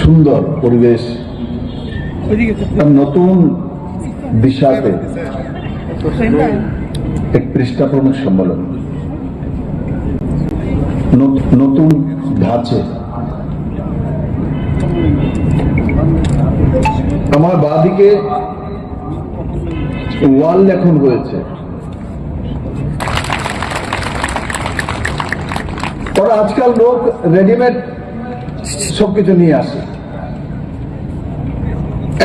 সুন্দর পরিবেশ। নতুন দিশাতে এক পৃষ্ঠা সম্মেলন। নতুন ধাঁচে। আমার বাদিকে ওয়াল লেখন হয়েছে ওরা আজকাল লোক রেডিমেড সবকিছু নিয়ে আসে।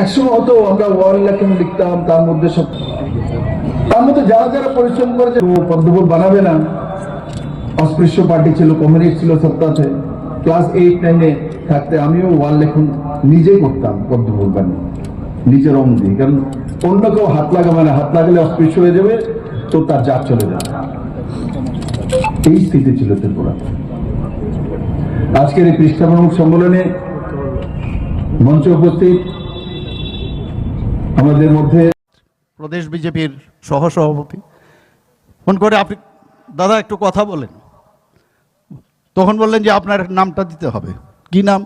একসময় হতো আমরা ওয়াল লেখন লিখতাম, তার মধ্যে সব তার মধ্যে যারা যারা পরিশ্রম করেছে পদ্মপুর বানাবে না। অস্পৃশ্য পার্টি ছিল কমিউনিস্ট ছিল সপ্তাহে ক্লাস এইট নাইনে থাকতে আমিও ওয়াল লেখন নিজেই করতাম পদ্মপুর বানিয়ে। নিজে রং দিই, কারণ অন্য কেউ হাত লাগাবে না। হাত লাগালে অস্পৃশ্য হয়ে যাবে, তো তার জাত চলে যাবে। এই স্থিতি ছিল ত্রিপুরা আজকের এই পৃষ্ঠা প্রমুখ সম্মেলনে মঞ্চে উপস্থিত আমাদের মধ্যে প্রদেশ বিজেপির সহসভাপতি। ফোন করে আপনি, দাদা একটু কথা বলেন। তখন বললেন যে আপনার নামটা দিতে হবে। কি নাম?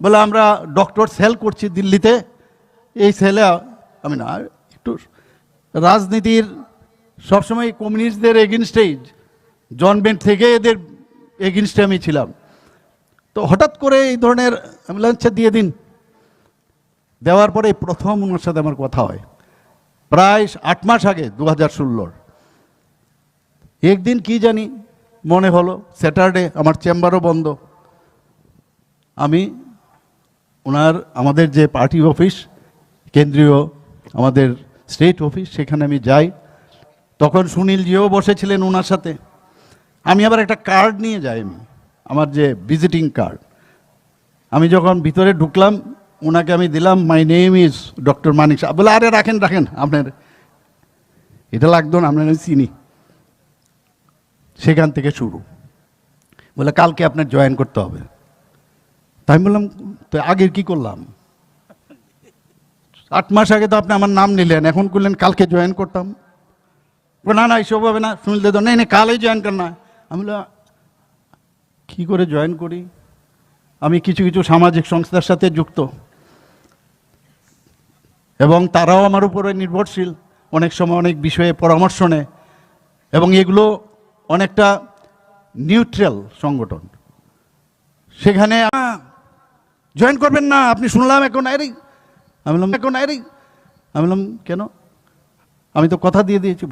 বলে আমরা ডক্টর সেল করছি দিল্লিতে। এই সেলে আমি না, একটু রাজনীতির সবসময় কমিউনিস্টদের এগেনস্টেই জন বেন্ট থেকে এদের এগেনস্টে আমি ছিলাম। তো হঠাৎ করে এই ধরনের আচ্ছা দিয়ে দিন। দেওয়ার পরে প্রথম ওনার সাথে আমার কথা হয়। প্রায় আট মাস আগে দু হাজার ষোলোর। একদিন কি জানি মনে হলো, স্যাটারডে আমার চেম্বারও বন্ধ। আমি ওনার, আমাদের যে পার্টি অফিস, কেন্দ্রীয় আমাদের স্টেট অফিস, সেখানে আমি যাই। তখন সুনীলজিও বসেছিলেন ওনার সাথে। আমি আবার একটা কার্ড নিয়ে যাই আমি আমার যে ভিজিটিং কার্ড আমি যখন ভিতরে ঢুকলাম, ওনাকে আমি দিলাম my name is doctor Manik Saha বলে, আরে, রাখেন রাখেন, আপনার এটা লাগতো না, আপনার আমি চিনি। সেখান থেকে শুরু। বলে, কালকে আপনার জয়েন করতে হবে। তাই বললাম, তো আগের কি করলাম? আট মাস আগে তো আপনি আমার নাম নিলেন, এখন করলেন, কালকে জয়েন করতাম। না না এইসব হবে না। শুনলে তো নেই কালই জয়েন কর না। আমি কী করে জয়েন করি? আমি কিছু কিছু সামাজিক সংস্থার সাথে যুক্ত। এবং তারাও আমার উপরে নির্ভরশীল, অনেক সময় অনেক বিষয়ে পরামর্শ নেয়। এবং এগুলো অনেকটা নিউট্রাল সংগঠন। সেখানে জয়েন করবেন না, আপনি শুনলাম এখন আরে, আমি বললাম, এখন আরে, আমি বললাম, কেন? আমি তো কথা দিয়ে দিয়েছি